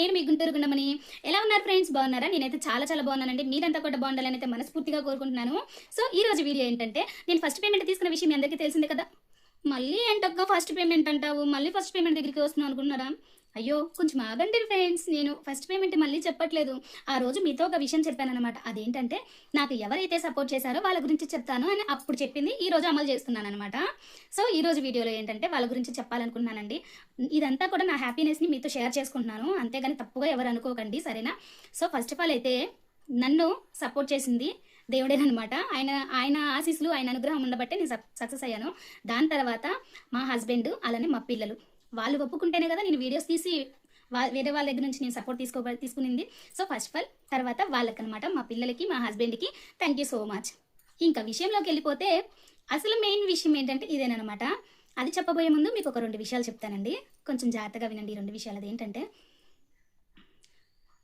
నేను మీ గుంటూరు గుండమని. ఎలా ఉన్నారు ఫ్రెండ్స్ బాగున్నారా? నేనైతే చాలా చాలా బాగున్నానండి. మీరంతా కూడా బాగుండాలని అయితే మనస్ఫూర్తిగా కోరుకుంటున్నాను. సో ఈ రోజు వీడియో ఏంటంటే నేను ఫస్ట్ పేమెంట్ తీసుకున్న విషయం మీ అందరికీ తెలిసిందే కదా? మళ్ళీ ఏంటక్క ఫస్ట్ పేమెంట్ అంటావు? మళ్ళీ ఫస్ట్ పేమెంట్ దగ్గరికి వస్తున్నావు అనుకున్నారా అయ్యో కొంచెం ఆగండి ఫ్రెండ్స్. నేను ఫస్ట్ పేమెంట్ మళ్ళీ చెప్పట్లేదు. ఆ రోజు మీతో ఒక విషయం చెప్పానన్నమాట. అదేంటంటే నాకు ఎవరైతే సపోర్ట్ చేశారో వాళ్ళ గురించి చెప్తాను అని అప్పుడు చెప్పింది. ఈ రోజు అమలు చేస్తున్నాను అనమాట సో ఈ రోజు వీడియోలో ఏంటంటే వాళ్ళ గురించి చెప్పాలనుకున్నానండి. ఇదంతా కూడా నా హ్యాపీనెస్ని మీతో షేర్ చేసుకుంటున్నాను. అంతేగాని తప్పుగా ఎవరు అనుకోకండి సరేనా? సో ఫస్ట్ ఆఫ్ ఆల్ అయితే నన్ను సపోర్ట్ చేసింది దేవుడేనమాట ఆయన ఆయన ఆశీస్సులు ఆయన అనుగ్రహం ఉండబట్టే నేను సక్సెస్ అయ్యాను. దాని తర్వాత మా హస్బెండ్ అలానే మా పిల్లలు వాళ్ళు ఒప్పుకుంటేనే కదా నేను వీడియోస్ తీసి వేరే వాళ్ళ దగ్గర నుంచి నేను సపోర్ట్ తీసుకో తీసుకునింది. సో ఫస్ట్ ఆఫ్ ఆల్ తర్వాత వాళ్ళకనమాట మా పిల్లలకి మా హస్బెండ్కి థ్యాంక్ యూ సో మచ్ ఇంకా విషయంలోకి వెళ్ళిపోతే అసలు మెయిన్ విషయం ఏంటంటే ఇదేనమాట అది చెప్పబోయే ముందు మీకు ఒక రెండు విషయాలు చెప్తానండి. కొంచెం జాగ్రత్తగా వినండి ఈ రెండు విషయాలు. అదేంటంటే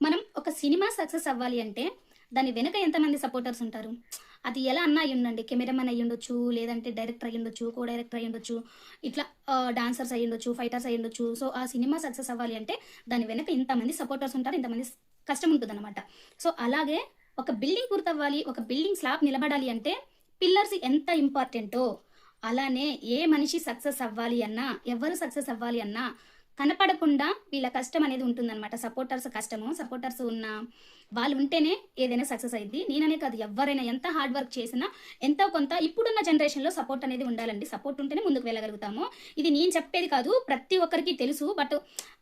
మనం ఒక సినిమా సక్సెస్ అవ్వాలి అంటే దాని వెనుక ఎంతమంది సపోర్టర్స్ ఉంటారు? అది ఎలా అన్నా అయ్యి ఉండండి కెమెరామెన్ అయ్యి ఉండొచ్చు లేదంటే డైరెక్టర్ అయ్యి ఉండొచ్చు కో డైరెక్టర్ అయ్యి ఉండొచ్చు ఇట్లా డాన్సర్స్ అయ్యి ఉండొచ్చు ఫైటర్స్ అయ్యి ఉండొచ్చు సో ఆ సినిమా సక్సెస్ అవ్వాలి అంటే దాని వెనుక ఇంతమంది సపోర్టర్స్ ఉంటారు ఇంతమంది కష్టం ఉంటుంది సో అలాగే ఒక బిల్డింగ్ పూర్తవ్వాలి ఒక బిల్డింగ్ స్లాబ్ నిలబడాలి అంటే పిల్లర్స్ ఎంత ఇంపార్టెంటో అలానే ఏ మనిషి సక్సెస్ అవ్వాలి అన్నా ఎవరు సక్సెస్ అవ్వాలి అన్నా కనపడకుండా వీళ్ళ కష్టం అనేది ఉంటుందన్నమాట. సపోర్టర్స్ కష్టము సపోర్టర్స్ ఉన్న వాళ్ళు ఉంటేనే ఏదైనా సక్సెస్ అయింది నేననే కాదు ఎవరైనా ఎంత హార్డ్ వర్క్ చేసినా ఎంతో కొంత ఇప్పుడున్న జనరేషన్లో సపోర్ట్ అనేది ఉండాలండి. సపోర్ట్ ఉంటేనే ముందుకు వెళ్ళగలుగుతాము. ఇది నేను చెప్పేది కాదు ప్రతి ఒక్కరికి తెలుసు. బట్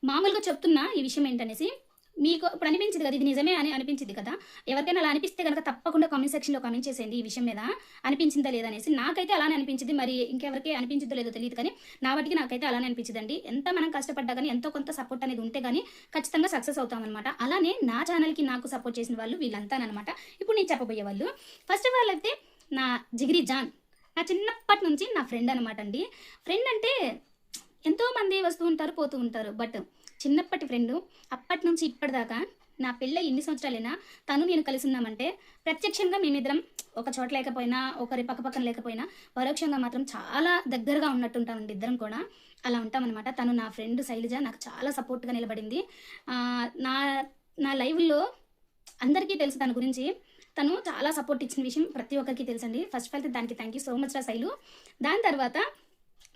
మామూలుగా చెప్తున్నా ఈ విషయం ఏంటనేసి మీకు ఇప్పుడు అనిపించింది కదా ఇది నిజమే అని అనిపించింది కదా? ఎవరికైనా అలా అనిపిస్తే కనుక తప్పకుండా కామెంట్ సెక్షన్లో కామెంట్ చేసేయండి ఈ విషయం మీద. అనిపించిందా లేదా అనేసి? నాకైతే అలానే అనిపించింది. మరి ఇంకెవరికి అనిపించిందో లేదో తెలియదు కానీ నా వాటికి నాకైతే అలానే అనిపించిందండి. ఎంత మనం కష్టపడ్డా కానీ ఎంతో కొంత సపోర్ట్ అనేది ఉంటే కానీ ఖచ్చితంగా సక్సెస్ అవుతామన్నమాట అలానే నా ఛానల్కి నాకు సపోర్ట్ చేసిన వాళ్ళు వీళ్ళంతానమాట ఇప్పుడు నేను చెప్పబోయే వాళ్ళు. ఫస్ట్ ఆఫ్ ఆల్ అయితే నా జిగిరి జాన్. నా చిన్నప్పటి నుంచి నా ఫ్రెండ్ అనమాట అండి. ఫ్రెండ్ అంటే ఎంతోమంది వస్తూ ఉంటారు పోతూ ఉంటారు బట్ చిన్నప్పటి ఫ్రెండ్ అప్పటి నుంచి ఇప్పటిదాకా నా పెళ్ళ ఎన్ని సంవత్సరాలైనా తను నేను కలిసి ఉన్నామంటే ప్రత్యక్షంగా మేమిద్దరం ఒక చోట లేకపోయినా ఒకరి పక్క పక్కన లేకపోయినా పరోక్షంగా మాత్రం చాలా దగ్గరగా ఉన్నట్టుంటామండి ఇద్దరం కూడా. అలా ఉంటామన్నమాట. తను నా ఫ్రెండ్ శైలజ నాకు చాలా సపోర్ట్గా నిలబడింది. నా నా లైవ్లో అందరికీ తెలుసు తన గురించి. తను చాలా సపోర్ట్ ఇచ్చిన విషయం ప్రతి ఒక్కరికి తెలుసండి. ఫస్ట్ ఆఫ్ ఆల్ దానికి థ్యాంక్ యూ సో మచ్ రా శైలు. దాని తర్వాత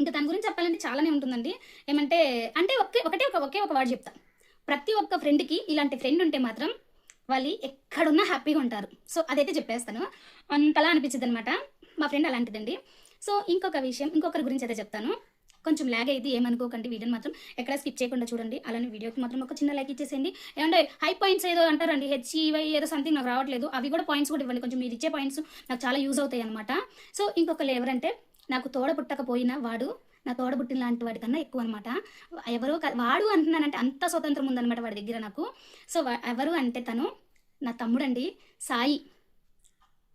ఇంకా దాని గురించి చెప్పాలంటే చాలానే ఉంటుందండి. ఏమంటే అంటే ఒకే ఒకటే ఒక ఒకే ఒక వాడు చెప్తా. ప్రతి ఒక్క ఫ్రెండ్కి ఇలాంటి ఫ్రెండ్ ఉంటే మాత్రం వాళ్ళు ఎక్కడున్నా హ్యాపీగా ఉంటారు. సో అదైతే చెప్పేస్తాను. అంతలా అనిపించింది అనమాట మా ఫ్రెండ్ అలాంటిదండి. సో ఇంకొక విషయం ఇంకొకరి గురించి అయితే చెప్తాను. కొంచెం ల్యాగ్ అయితే ఏమనుకోకండి. వీడియోని మాత్రం ఎక్కడ స్కిప్ చేయకుండా చూడండి. అలానే వీడియోకి మాత్రం ఒక చిన్న లైక్ ఇచ్చేసేయండి. ఏమంటే హై పాయింట్స్ ఏదో అంటారండి. హెచ్ఈవై ఏదో సంథింగ్ నాకు రావట్లేదు. అవి కూడా పాయింట్స్ కూడా ఇవ్వండి. కొంచెం మీరు ఇచ్చే పాయింట్స్ నాకు చాలా యూజ్ అవుతాయి అనమాట సో ఇంకొకరు ఎవరంటే నాకు తోడ పుట్టకపోయినా వాడు నా తోడ పుట్టిన లాంటి వాడి కన్నా ఎక్కువ అనమాట ఎవరో వాడు అంటున్నానంటే అంత స్వతంత్రం ఉందనమాట వాడి దగ్గర నాకు. సో ఎవరు అంటే తను నా తమ్ముడండి సాయి.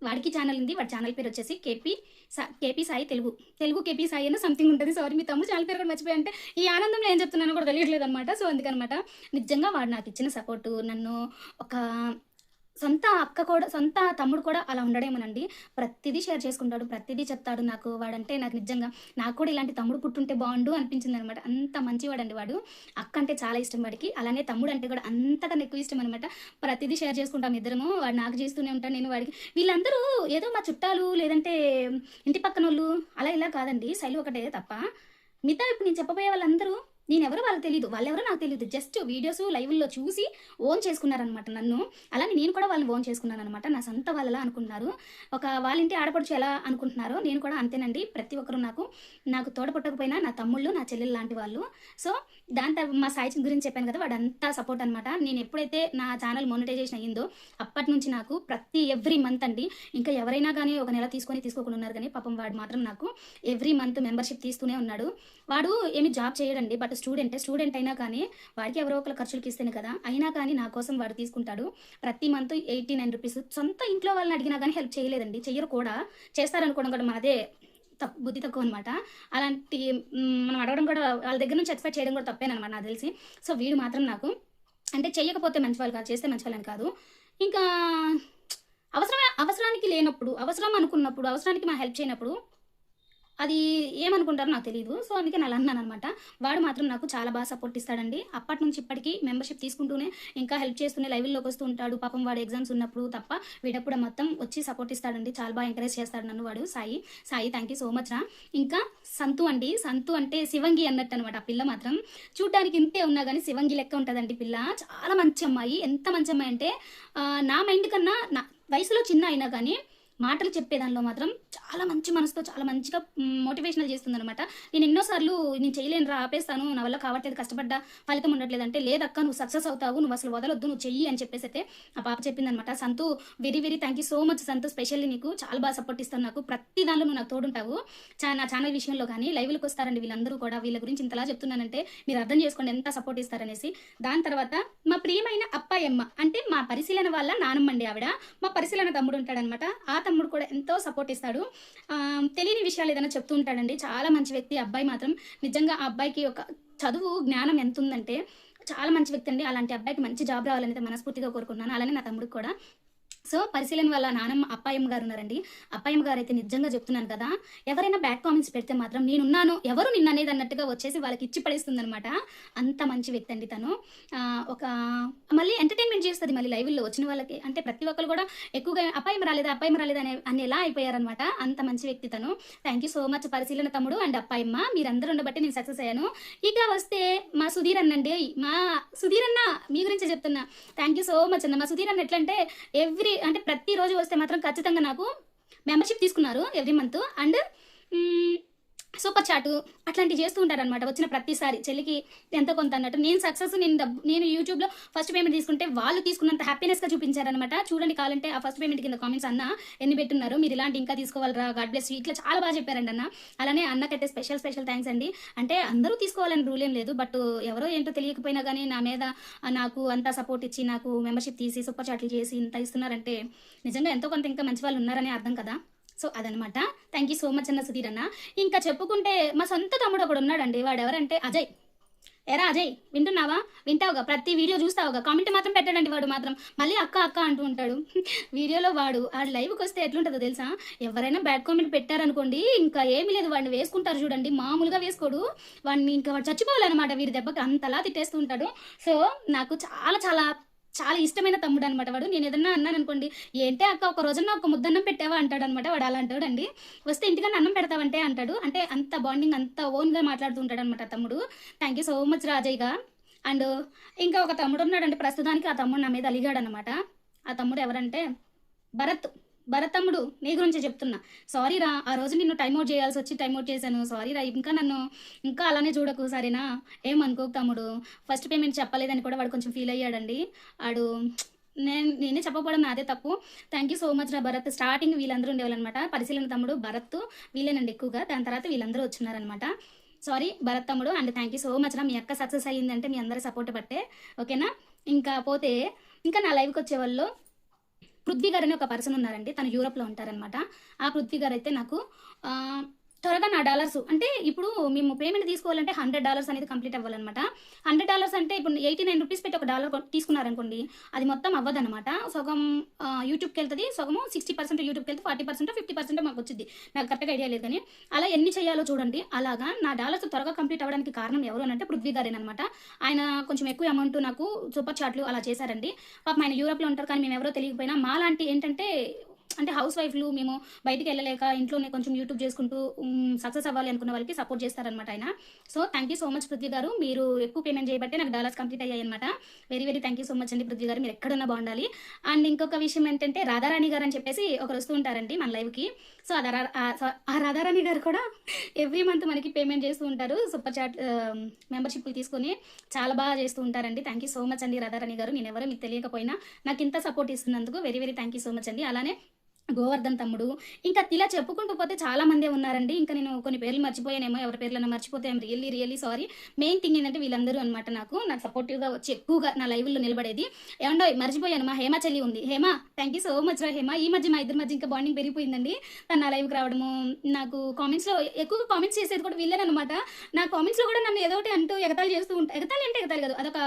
వాడికి ఛానల్ ఉంది వాడి ఛానల్ పేరు వచ్చేసి కేపీ సా కేపీ సాయి తెలుగు. తెలుగు కేపీ సాయి అని సంథింగ్ ఉంటుంది. సారీ మీ తమ్ముడు ఛానల్ పేరు కూడా మర్చిపోయి అంటే ఈ ఆనందంలో ఏం చెప్తున్నానో కూడా తెలియట్లేదు అనమాట సో అందుకనమాట నిజంగా వాడు నాకు ఇచ్చిన సపోర్టు నన్ను ఒక సొంత అక్క కూడా సొంత తమ్ముడు కూడా అలా ఉండడేమోనండి. ప్రతిదీ షేర్ చేసుకుంటాడు ప్రతిదీ చెప్తాడు. నాకు వాడంటే నాకు నిజంగా నాకు కూడా ఇలాంటి తమ్ముడు పుట్టుంటే బాగుండు అనిపించింది అనమాట అంత మంచివాడండి వాడు. అక్క అంటే చాలా ఇష్టం వాడికి. అలానే తమ్ముడు అంటే కూడా అంతకన్నా ఎక్కువ ఇష్టం అనమాట ప్రతిదీ షేర్ చేసుకుంటాం ఇద్దరము. వాడు నాకు చేస్తూనే ఉంటాను నేను వాడికి. వీళ్ళందరూ ఏదో మా చుట్టాలు లేదంటే ఇంటి పక్కన వాళ్ళు అలా ఇలా కాదండి. శైలి ఒకటే తప్ప. మిగతా ఇప్పుడు నేను చెప్పబోయే వాళ్ళందరూ నేను ఎవరో వాళ్ళకి తెలియదు వాళ్ళెవరో నాకు తెలియదు జస్ట్ వీడియోస్ లైవ్లో చూసి ఓన్ చేసుకున్నారనమాట నన్ను. అలానే నేను కూడా వాళ్ళని ఓన్ చేసుకున్నాను అనమాట నా సొంత వాళ్ళలా అనుకుంటున్నారు ఒక వాళ్ళ ఇంటి ఆడపడుచు ఎలా అనుకుంటున్నారో నేను కూడా అంతేనండి. ప్రతి ఒక్కరు నాకు నాకు తోడపట్టకపోయినా నా తమ్ముళ్ళు నా చెల్లెలు లాంటి వాళ్ళు. సో దాంతో మా సాయి గురించి చెప్పాను కదా వాడంతా సపోర్ట్ అనమాట నేను ఎప్పుడైతే నా ఛానల్ మోనిటైజేషన్ అయ్యిందో అప్పటి నుంచి నాకు ప్రతి ఎవ్రీ మంత్ అండి ఇంకా ఎవరైనా కానీ ఒక నెల తీసుకొని తీసుకోకుండా ఉన్నారు కానీ పాపం వాడు మాత్రం నాకు ఎవ్రీ మంత్ మెంబర్షిప్ తీస్తూనే ఉన్నాడు. వాడు ఏమి జాబ్ చేయడండి బట్ స్టూడెంట్ స్టూడెంట్ అయినా కానీ వాడికి ఎవరో ఒకరు ఖర్చులకి ఇస్తేనే కదా. అయినా కానీ నా కోసం వాడు తీసుకుంటాడు. ప్రతి మంత్ ఎయిటీ నైన్ రూపీస్. సొంత ఇంట్లో వాళ్ళని అడిగినా కానీ హెల్ప్ చేయలేదండి. చెయ్యరు కూడా. చేస్తారనుకోవడం కూడా మనదే తప్పు బుద్ధి తక్కువ అనమాట అలాంటి మనం అడగడం కూడా వాళ్ళ దగ్గర నుంచి ఎక్స్పెక్ట్ చేయడం కూడా తప్పేనమాట నాకు తెలిసి. సో వీడు మాత్రం నాకు అంటే చేయకపోతే మంచి వాళ్ళు కాదు చేస్తే మంచి వాళ్ళని కాదు. ఇంకా అవసరం అవసరానికి లేనప్పుడు అవసరం అనుకున్నప్పుడు అవసరానికి మనం హెల్ప్ చేయనప్పుడు అది ఏమనుకుంటారో నాకు తెలియదు సో అందుకే నేను అన్నాను అనమాట. వాడు మాత్రం నాకు చాలా బాగా సపోర్ట్ ఇస్తాడండి. అప్పటి నుంచి ఇప్పటికీ మెంబర్షిప్ తీసుకుంటూనే ఇంకా హెల్ప్ చేస్తూనే లైవ్లోకి వస్తూ ఉంటాడు. పాపం వాడు ఎగ్జామ్స్ ఉన్నప్పుడు తప్ప వీడప్పుడు మొత్తం వచ్చి సపోర్ట్ ఇస్తాడండి. చాలా బాగా ఎంకరేజ్ చేస్తాడు నన్ను వాడు. Sai Sai thank you so much రా. ఇంకా సంతు అండి. సంతు అంటే శివంగి అన్నట్టు అనమాట. ఆ పిల్ల మాత్రం చూడడానికి ఇంతే ఉన్నా కానీ శివంగి లెక్క ఉంటుందండి పిల్ల. చాలా మంచి అమ్మాయి. ఎంత మంచి అమ్మాయి అంటే నా మైండ్ కన్నా నా వయసులో చిన్న అయినా కానీ మాటలు చెప్పేదానిలో మాత్రం చాలా మంచి మనసుతో చాలా మంచిగా మోటివేషనల్ చేస్తుంది అనమాట నేను ఎన్నోసార్లు నేను చేయలేను రా ఆపేస్తాను నా వల్ల కావట్లేదు కష్టపడ్డా ఫలితం ఉండట్లేదు అంటే లేదక్క నువ్వు సక్సెస్ అవుతావు నువ్వు అసలు వదలొద్దు నువ్వు చెయ్యి అని చెప్పేసి అయితే ఆ పాప చెప్పింది అనమాట Santhu very very thank you so much Santhu specially నీకు చాలా బాగా సపోర్ట్ ఇస్తాను. నాకు ప్రతి దానిలో నువ్వు నాకు తోడుంటావు. చా నా ఛానల్ విషయంలో కానీ లైవ్లకు వస్తారండి వీళ్ళందరూ కూడా. వీళ్ళ గురించి ఇంతలా చెప్తున్నానంటే మీరు అర్థం చేసుకోండి ఎంత సపోర్ట్ ఇస్తారనేసి. దాని తర్వాత మా ప్రియమైన అప్పాయమ్మ అంటే మా పరిశీలన వాళ్ళ నానమ్మండి ఆవిడ మా పరిశీలన తమ్ముడు ఉంటాడనమాట ఆ తమ్ముడు కూడా ఎంతో సపోర్ట్ ఇస్తాడు. తెలియని విషయాలు ఏదైనా చెప్తూ ఉంటాడండి. చాలా మంచి వ్యక్తి అబ్బాయి మాత్రం. నిజంగా ఆ అబ్బాయికి ఒక చదువు జ్ఞానం ఎంత ఉందంటే చాలా మంచి వ్యక్తి అండి. అలాంటి అబ్బాయికి మంచి జాబ్ రావాలని మనస్ఫూర్తిగా కోరుకున్నాను అలానే నా తమ్ముడికి కూడా. సో పరిశీలన వల్ల నానమ్మ అప్పాయమ్మ గారు ఉన్నారండి. అప్పాయమ్మ గారు అయితే నిజంగా చెప్తున్నాను కదా ఎవరైనా బ్యాడ్ కామెంట్స్ పెడితే మాత్రం నేనున్నాను ఎవరు నిన్న అనేది అన్నట్టుగా వచ్చేసి వాళ్ళకి ఇచ్చి పడేస్తుంది అనమాట అంత మంచి వ్యక్తి అండి తను. ఒక మళ్ళీ ఎంటర్టైన్మెంట్ చేస్తుంది మళ్ళీ లైవ్లో వచ్చిన వాళ్ళకి. అంటే ప్రతి ఒక్కరు కూడా ఎక్కువగా అప్పాయం రాలేదా అప్పాయం రాలేదా అనే అని ఎలా అయిపోయారనమాట అంత మంచి వ్యక్తి తను. థ్యాంక్ యూ సో మచ్ పరిశీలన తమ్ముడు అండ్ అప్పాయమ్మ. మీరందరూ ఉండబట్టి నేను సక్సెస్ అయ్యాను. ఇక వస్తే మా సుధీర్ అన్నండి మా సుధీర్ అన్న మీ గురించే చెప్తున్నా. థ్యాంక్ యూ సో మచ్ అన్న. మా సుధీర్ అన్న ఎట్లంటే ఎవ్రీ అంటే ప్రతిరోజు వస్తే మాత్రం ఖచ్చితంగా నాకు మెంబర్షిప్ తీసుకున్నారు ఎవ్రీ మంత్ అండ్ సూపర్ చాటు అట్లాంటివి చేస్తూ ఉంటారనమాట వచ్చిన ప్రతిసారి చెల్లికి ఎంత కొంత అన్నట్టు. నేను సక్సెస్ నేను డబ్బు నేను యూట్యూబ్లో ఫస్ట్ పేమెంట్ తీసుకుంటే వాళ్ళు తీసుకున్నంత హ్యాపీనెస్గా చూపించారనమాట చూడండి కావాలంటే ఆ ఫస్ట్ పేమెంట్ కింద కామెంట్స్ అన్న ఎన్ని పెట్టున్నారు మీరు ఇలాంటి ఇంకా తీసుకోవాలరా గాడ్ బ్లెస్ ఇట్లా చాలా బాగా చెప్పారండి అన్న. అలానే అన్నకైతే స్పెషల్ స్పెషల్ థ్యాంక్స్ అండి. అంటే అందరూ తీసుకోవాలని రూల్ ఏం లేదు. బట్ ఎవరో ఏంటో తెలియకపోయినా కానీ నా మీద నాకు అంత సపోర్ట్ ఇచ్చి నాకు మెంబర్షిప్ తీసి సూపర్ చాట్లు చేసి ఇంత ఇస్తున్నారంటే నిజంగా ఎంతో కొంత ఇంకా మంచి వాళ్ళు ఉన్నారని అర్థం కదా. సో అదనమాట. థ్యాంక్ యూ సో మచ్ అన్న సుధీర్ అన్న. ఇంకా చెప్పుకుంటే మా సొంత తమ్ముడు ఒకడు ఉన్నాడండి. వాడు ఎవరంటే అజయ్. ఎరా అజయ్ వింటున్నావా? వింటావుగా? ప్రతి వీడియో చూస్తావుగా? కామెంట్ మాత్రం పెట్టాడండి వాడు మాత్రం. మళ్ళీ అక్క అక్క అంటూ ఉంటాడు. వీడియోలో వాడు ఆ లైవ్కి వస్తే ఎట్లుంటుందో తెలుసా? ఎవరైనా బ్యాడ్ కామెంట్ పెట్టారనుకోండి ఇంకా ఏమీ లేదు. వాడిని వేసుకుంటారు చూడండి. మామూలుగా వేసుకోడు. వాడిని ఇంకా వాడు చచ్చిపోవాలన్నమాట వీరి దెబ్బకి. అంతలా తిట్టేస్తూ ఉంటాడు. సో నాకు చాలా చాలా చాలా ఇష్టమైన తమ్ముడు అనమాట వాడు. నేను ఏదన్నా అన్నాను అనుకోండి ఏంటి అక్క ఒక రోజున ఒక ముద్దన్నం పెట్టావా? అంటాడు అనమాట వాడు అలా అంటాడు అండి వస్తే ఇంటికన్నా అన్నం పెడతావంటే అంటాడు. అంటే అంత బాండింగ్ అంత ఓన్గా మాట్లాడుతూ ఉంటాడు అనమాట తమ్ముడు థ్యాంక్ యూ సో మచ్ రాజయ్యగా అండ్ ఇంకా ఒక తమ్ముడు ఉన్నాడంటే ప్రస్తుతానికి ఆ తమ్ముడు నా మీద అలిగాడు అనమాట ఆ తమ్ముడు ఎవరంటే భరత్. భరతమ్ముడు నీ గురించి చెప్తున్నా. సారీ రా ఆ రోజు నిన్ను టైం అవుట్ చేయాల్సి వచ్చి టైం అవుట్ చేశాను. సారీ రా ఇంకా నన్ను ఇంకా అలానే చూడకు సరేనా? ఏమనుకోకు తమ్ముడు? ఫస్ట్ పేమెంట్ చెప్పలేదని కూడా వాడు కొంచెం ఫీల్ అయ్యాడండి. వాడు నేను నేనే చెప్పకపోవడం నాదే తప్పు. థ్యాంక్ యూ సో మచ్ రా భరత్. స్టార్టింగ్ వీళ్ళందరూ ఉండేవాళ్ళనమాట. పరిశీలన తమ్ముడు భరత్ వీళ్ళేనండి ఎక్కువగా. దాని తర్వాత వీళ్ళందరూ వచ్చినారనమాట. సారీ భరత్ తమ్ముడు and thank you so much రా. మీ అక్క సక్సెస్ అయ్యిందంటే మీ అందరి సపోర్ట్ పట్టే ఓకేనా ఇంకా పోతే ఇంకా నా లైవ్కి వచ్చే వాళ్ళు పృథ్వీ గారు అని ఒక పర్సన్ ఉన్నారండి. తను యూరోప్లో ఉంటారనమాట ఆ పృథ్వీ గారు అయితే నాకు త్వరగా నా డాలర్స్ అంటే ఇప్పుడు మేము పేమెంట్ తీసుకోవాలంటే హండ్రెడ్ డాలర్స్ అనేది కంప్లీట్ అవ్వాలన్నమాట. హండ్రెడ్ డాలర్స్ అంటే ఇప్పుడు ఎయిటీ నైన్ రూపీస్ పెట్టి ఒక డాలర్ తీసుకున్నారనుకోండి అది మొత్తం అవ్వదన్నమాట. సగం యూట్యూబ్కి వెళ్తుంది సగము సిక్స్టీ పర్సెంట్ యూట్యూబ్కి వెళ్తే ఫార్టీ పర్సెంట్ ఫిఫ్టీ పర్సెంట్ మాకు వచ్చింది నాకు కరెక్ట్గా ఐడియా లేదు కానీ అలా ఎన్ని చేయాలో చూడండి. అలాగా నా డాలర్స్ త్వరగా కంప్లీట్ అవ్వడానికి కారణం ఎవరు అని అంటే పృథ్వీ గారేనమాట ఆయన కొంచెం ఎక్కువ అమౌంట్ నాకు సూపర్ చాట్లు అలా చేశారండి. పాపం ఆయన యూరోప్లో ఉంటారు కానీ మేము ఎవరో తెలియకపోయినా మా లాంటి ఏంటంటే అంటే హౌస్ వైఫ్లు మేము బయటికి వెళ్ళలేక ఇంట్లోనే కొంచెం యూట్యూబ్ చేసుకుంటూ సక్సెస్ అవ్వాలి అనుకున్న వాళ్ళకి సపోర్ట్ చేస్తారనమాట ఆయన. So thank you so much Prithvi గారు. మీరు ఎక్కువ పేమెంట్ చేయబట్టే నాకు డాలర్స్ కంప్లీట్ అయ్యాయి అనమాట very very thank you so much అండి పృథ్వీ గారు. మీరు ఎక్కడున్నా బాగుండాలి. అండ్ ఇంకొక విషయం ఏంటంటే రాధారాణి గారు అని చెప్పేసి ఒకరు వస్తూ ఉంటారండి మన లైవ్కి సో ఆ రా- ఆ- రాధారాణి గారు కూడా ఎవ్రీ మంత్ మనకి పేమెంట్ చేస్తూ ఉంటారు. సూపర్ చాట్ మెంబర్షిప్లు తీసుకొని చాలా బాగా చేస్తూ ఉంటారండి. థ్యాంక్ యూ సో మచ్ అండి రాధారాణి గారు. నేను ఎవరో మీకు తెలియకపోయినా నాకు ఇంత support ఇస్తున్నందుకు very very thank you so much అండి. అలానే గోవర్ధన్ తమ్ముడు. ఇంకా ఇలా చెప్పుకుంటూ పోతే చాలా మందే ఉన్నారండి. ఇంకా నేను కొన్ని పేర్లు మర్చిపోయానేమో ఎవరి పేర్లైనా మర్చిపోతే I'm really really sorry main thing ఏంటంటే వీళ్ళందరూ అనమాట నాకు. నాకు సపోర్టివ్గా వచ్చి ఎక్కువగా నా లైవ్లో నిలబడేది. ఏమండో మర్చిపోయాను మా హేమ చెల్లి ఉంది. Hema thank you so much రా హేమ. ఈ మధ్య మా ఇద్దరి మధ్య ఇంకా బాండింగ్ పెరిగిపోయిందండి. తను నా లైవ్కి రావడము నాకు కామెంట్స్లో ఎక్కువగా కామెంట్స్ చేసేది కూడా వీళ్ళేనమాట నా కామెంట్స్లో కూడా నన్ను ఏదో ఒకటి అంటూ ఎగతాలు చేస్తూ ఉంటాయి ఎగతాలు అంటే ఎగతాలు కాదు. అదొక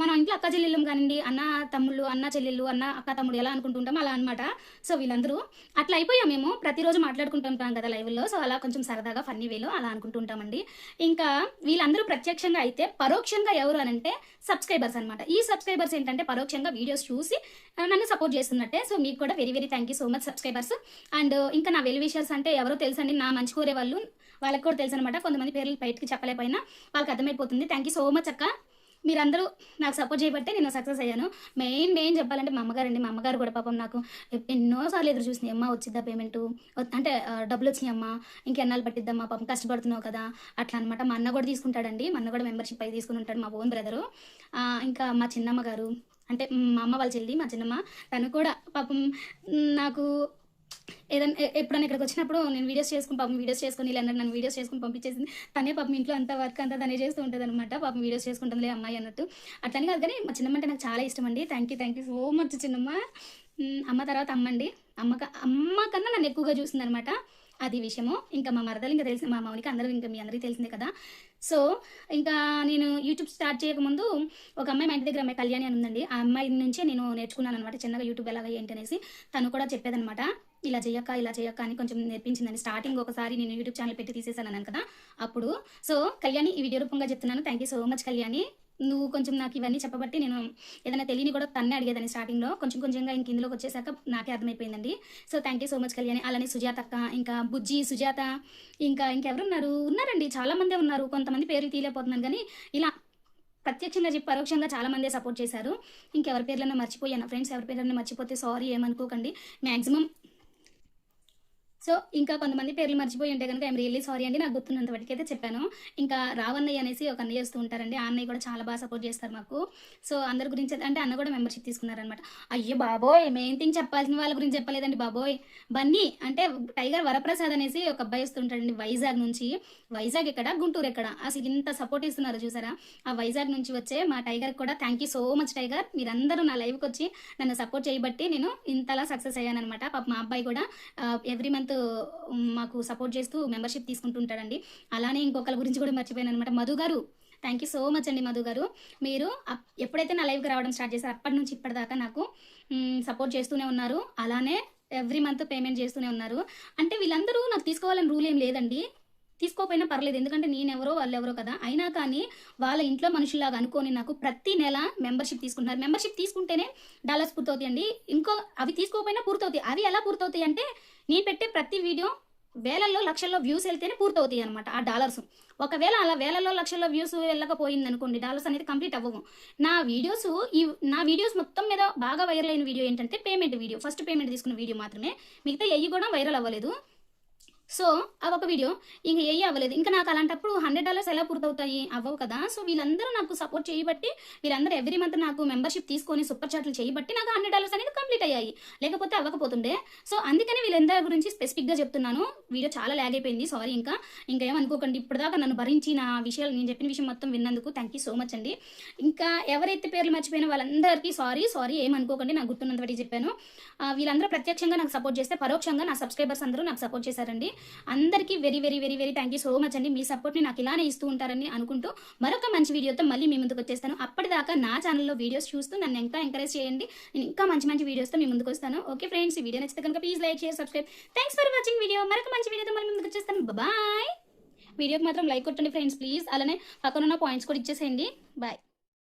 మనం మన ఇంట్లో అక్క చెల్లెళ్ళు కానివ్వండి అన్న తమ్ముళ్ళు అన్న చెల్లెళ్ళు అన్న అక్క తమ్ముడు ఎలా అనుకుంటుంటాం అలా అనమాట సో వీళ్ళందరూ అట్లా అయిపోయాం మేము. ప్రతిరోజు మాట్లాడుకుంటుంటాం కదా లైవ్లో. సో అలా కొంచెం సరదాగా ఫన్నీ వేలో అలా అనుకుంటుంటామండి ఇంకా వీళ్ళందరూ ప్రత్యక్షంగా అయితే పరోక్షంగా ఎవరు అని అంటే సబ్స్క్రైబర్స్ అనమాట ఈ సబ్స్క్రైబర్స్ ఏంటంటే పరోక్షంగా వీడియోస్ చూసి నన్ను సపోర్ట్ చేస్తున్నట్టే. సో మీకు కూడా very very thank you so much subscribers. And ఇంకా నా వెల్ విషర్స్ అంటే ఎవరో తెలుసండి నా మంచి కోరే వాళ్ళు వాళ్ళకి కూడా తెలుసు అనమాట కొంతమంది పేర్లు బయటకి చెప్పలేకపోయినా వాళ్ళకి అర్థమైపోతుంది. థ్యాంక్ యూ సో మచ్ అక్క. మీరందరూ నాకు సపోర్ట్ చేయబట్టే నేను సక్సెస్ అయ్యాను. మెయిన్ మెయిన్ చెప్పాలంటే మా అమ్మగారు అండి మా అమ్మగారు కూడా పాపం నాకు ఎన్నోసార్లు ఎదురు చూసింది. అమ్మ వచ్చిద్దా పేమెంట్ అంటే డబ్బులు వచ్చినాయి అమ్మా. ఇంకెన్నాళ్ళు పట్టిద్దమ్మా పాపం కష్టపడుతున్నావు కదా. అట్లా అనమాట మా అన్న కూడా తీసుకుంటాడండి. మా అన్న కూడా మెంబర్షిప్ అయి తీసుకుని ఉంటాడు మా ఓన్ బ్రదరు ఇంకా మా చిన్నమ్మ గారు. అంటే మా అమ్మ వాళ్ళ చెల్లి మా చిన్నమ్మ. తను కూడా పాపం నాకు ఏదైనా ఎప్పుడైనా ఇక్కడికి వచ్చినప్పుడు నేను వీడియోస్ చేసుకుని పాపం వీడియోస్ చేసుకుని ఇలా నన్ను వీడియోస్ చేసుకుని పంపించేసింది. తనే పాపం ఇంట్లో అంత వర్క్ అంతా తనే చేస్తూ ఉంటుంది అనమాట పాపం వీడియోస్ చేసుకుంటుందిలే అమ్మాయి అన్నట్టు. అట్లని కాదు కానీ మా చిన్నమ్మ అంటే నాకు చాలా ఇష్టం అండి. Thank you thank you so much చిన్నమ్మ. అమ్మ తర్వాత అమ్మ అండి. అమ్మ అమ్మ కన్నా నన్ను ఎక్కువగా చూసింది అనమాట అది విషయము. ఇంకా మా మరదలు ఇంకా తెలిసిన మా మౌనికి అందరూ ఇంకా మీ అందరికీ తెలిసిందే కదా. సో ఇంకా నేను యూట్యూబ్ స్టార్ట్ చేయకముందు ఒక అమ్మాయి మా ఇంటి దగ్గర అమ్మాయి కళ్యాణి అని ఉందండి. ఆ అమ్మాయి నుంచే నేను నేర్చుకున్నాను అనమాట చిన్నగా యూట్యూబ్ ఎలాగ ఏంటి అనేసి తను కూడా చెప్పేదనమాట ఇలా చేయక్క ఇలా చేయక్క అని కొంచెం నేర్పించిందని స్టార్టింగ్ ఒకసారి నేను యూట్యూబ్ ఛానల్ పెట్టి తీసేసాను కదా అప్పుడు. సో కళ్యాణి ఈ వీడియో రూపంగా చెప్తున్నాను. Thank you so much Kalyani. నువ్వు కొంచెం నాకు ఇవన్నీ చెప్పబట్టి నేను ఏదైనా తెలియని కూడా తన్నే అడిగేదాన్ని స్టార్టింగ్లో కొంచెం కొంచెంగా ఇంక ఇందులోకి వచ్చేసాక నాకే అర్థమైపోయిందండి. So thank you so much Kalyani. అలానే సుజాత అక్క ఇంకా బుజ్జి సుజాత ఇంకా ఇంకెవరున్నారు? ఉన్నారండి చాలా మందే ఉన్నారు. కొంతమంది పేర్లు తీయలేకపోతున్నాను కానీ ఇలా ప్రత్యక్షంగా చెప్పి పరోక్షంగా చాలామంది సపోర్ట్ చేశారు. ఇంకెవరి పేర్లన్నా మర్చిపోయాను. ఫ్రెండ్స్ ఎవరి పేర్లన్నా మర్చిపోతే సారీ ఏమనుకోకండి. మ్యాక్సిమం సో ఇంకా కొంతమంది పేర్లు మర్చిపోయి ఉంటే కనుక ఐమ్ రియల్లీ సారీ అండి. నాకు గుర్తున్నంత అయితే చెప్పాను. ఇంకా రావన్నయ్య అనేసి ఒక అన్నయ్య వస్తూ ఉంటారండి. ఆ అన్నయ్య కూడా చాలా బాగా సపోర్ట్ చేస్తారు మాకు. సో అందరి గురించి అంటే అన్న కూడా మెంబర్షిప్ తీసుకున్నారనమాట అయ్యో బాబోయ్! మెయిన్ థింగ్ చెప్పాల్సిన వాళ్ళ గురించి చెప్పలేదండి బాబోయ్! బన్నీ అంటే టైగర్ వరప్రసాద్ అనేసి ఒక అబ్బాయి వస్తుంటాడండి వైజాగ్ నుంచి. వైజాగ్ ఎక్కడ? గుంటూరు ఎక్కడ? అసలు ఇంత సపోర్ట్ ఇస్తున్నారు చూసారా? ఆ వైజాగ్ నుంచి వచ్చే మా టైగర్ కూడా thank you so much Tiger. మీరందరూ నా లైవ్కి వచ్చి నన్ను సపోర్ట్ చేయబట్టి నేను ఇంతలా సక్సెస్ అయ్యాను అనమాట పాప మా అబ్బాయి కూడా ఎవ్రీ మంత్ మాకు సపోర్ట్ చేస్తూ మెంబర్షిప్ తీసుకుంటుంటాడండి. అలానే ఇంకొకరి గురించి కూడా మర్చిపోయాను అనమాట మధు గారు థ్యాంక్ యూ సో మచ్ అండి మధు గారు. మీరు అప్- ఎప్పుడైతే నా లైవ్కి రావడం స్టార్ట్ చేశారు అప్పటి నుంచి ఇప్పటిదాకా నాకు సపోర్ట్ చేస్తూనే ఉన్నారు. అలానే ఎవ్రీ మంత్ పేమెంట్ చేస్తూనే ఉన్నారు. అంటే వీళ్ళందరూ నాకు తీసుకోవాలని రూల్ ఏం లేదండి. తీసుకోకపోయినా పర్లేదు. ఎందుకంటే నేనెవరో వాళ్ళెవరో కదా. అయినా కానీ వాళ్ళ ఇంట్లో మనుషులాగా అనుకొని నాకు ప్రతి నెల మెంబర్షిప్ తీసుకుంటున్నారు. మెంబర్షిప్ తీసుకుంటేనే డాలర్స్ పూర్తవుతాయి అండి ఇంకో అవి తీసుకోకపోయినా పూర్తవుతాయి. అవి ఎలా పూర్తవుతాయి అంటే నేను పెట్టే ప్రతి వీడియో వేలల్లో లక్షల్లో వ్యూస్ వెళ్తేనే పూర్తవుతాయి అనమాట ఆ డాలర్స్. ఒకవేళ అలా వేలల్లో లక్షల్లో వ్యూస్ వెళ్ళకపోయింది అనుకోండి డాలర్స్ అనేది కంప్లీట్ అవ్వవు. నా వీడియోస్ ఈ నా వీడియోస్ మొత్తం మీద బాగా వైరల్ అయిన వీడియో ఏంటంటే పేమెంట్ వీడియో ఫస్ట్ పేమెంట్ తీసుకున్న వీడియో మాత్రమే. మిగతా ఎయ్యి కూడా వైరల్ అవ్వలేదు. సో అవి ఒక వీడియో ఇంకా ఏ అవ్వలేదు. ఇంకా నాకు అలాంటప్పుడు హండ్రెడ్ డాలర్స్ ఎలా పూర్తవుతాయి? అవ్వవు కదా. సో వీళ్ళందరూ నాకు సపోర్ట్ చేయబట్టి వీళ్ళందరూ ఎవ్రీ మంత్ నాకు మెంబర్షిప్ తీసుకొని సూపర్ చాట్లు చేయబట్టి నాకు హండ్రెడ్ డాలర్స్ అనేది కంప్లీట్ అయ్యాయి. లేకపోతే అవ్వకపోతుండే. సో అందుకని వీళ్ళందరి గురించి స్పెసిఫిక్గా చెప్తున్నాను. వీడియో చాలా ల్యాగ్ అయిపోయింది. సారీ ఇంకా. ఇంకా ఏమనుకోకండి. ఇప్పటిదాకా నన్ను భరించి నా విషయాలు నేను చెప్పిన విషయం మొత్తం విన్నందుకు థ్యాంక్ యూ సో మచ్ అండి. ఇంకా ఎవరైతే పేర్లు మర్చిపోయిన వాళ్ళందరికీ సారీ సారీ ఏమనుకోకండి. నాకు గుర్తున్నంత చెప్పాను. వీళ్ళందరూ ప్రత్యక్షంగా నాకు సపోర్ట్ చేస్తే పరోక్షంగా నా సబ్స్క్రైబర్స్ అందరూ నాకు సపోర్ట్ చేశారండి. అందరికీ very very very very thank you so much అండి. మీ సపోర్ట్ని నాకు ఇలానే ఇస్తూ ఉంటారని అనుకుంటూ మరొక మంచి వీడియోతో మళ్ళీ మీ ముందుకు వచ్చేస్తాను. అప్పటిదాకా నా ఛానల్లో వీడియోస్ చూస్తూ నన్ను ఇంకా ఎంకరేజ్ చేయండి. నేను ఇంకా మంచి మంచి వీడియోస్తో మీ ముందుకు వస్తాను. ఓకే ఫ్రెండ్స్ ఈ వీడియో నచ్చితే కనుక please like share subscribe thanks for watching video మరొక మంచి వీడియోతో మళ్ళీ ముందుకు వచ్చేస్తాను. బాయ్ వీడియోకి మాత్రం లైక్ కొట్టండి ఫ్రెండ్స్ ప్లీజ్ అలానే పక్కన ఉన్న పాయింట్స్ కూడా ఇచ్చేసేయండి. బాయ్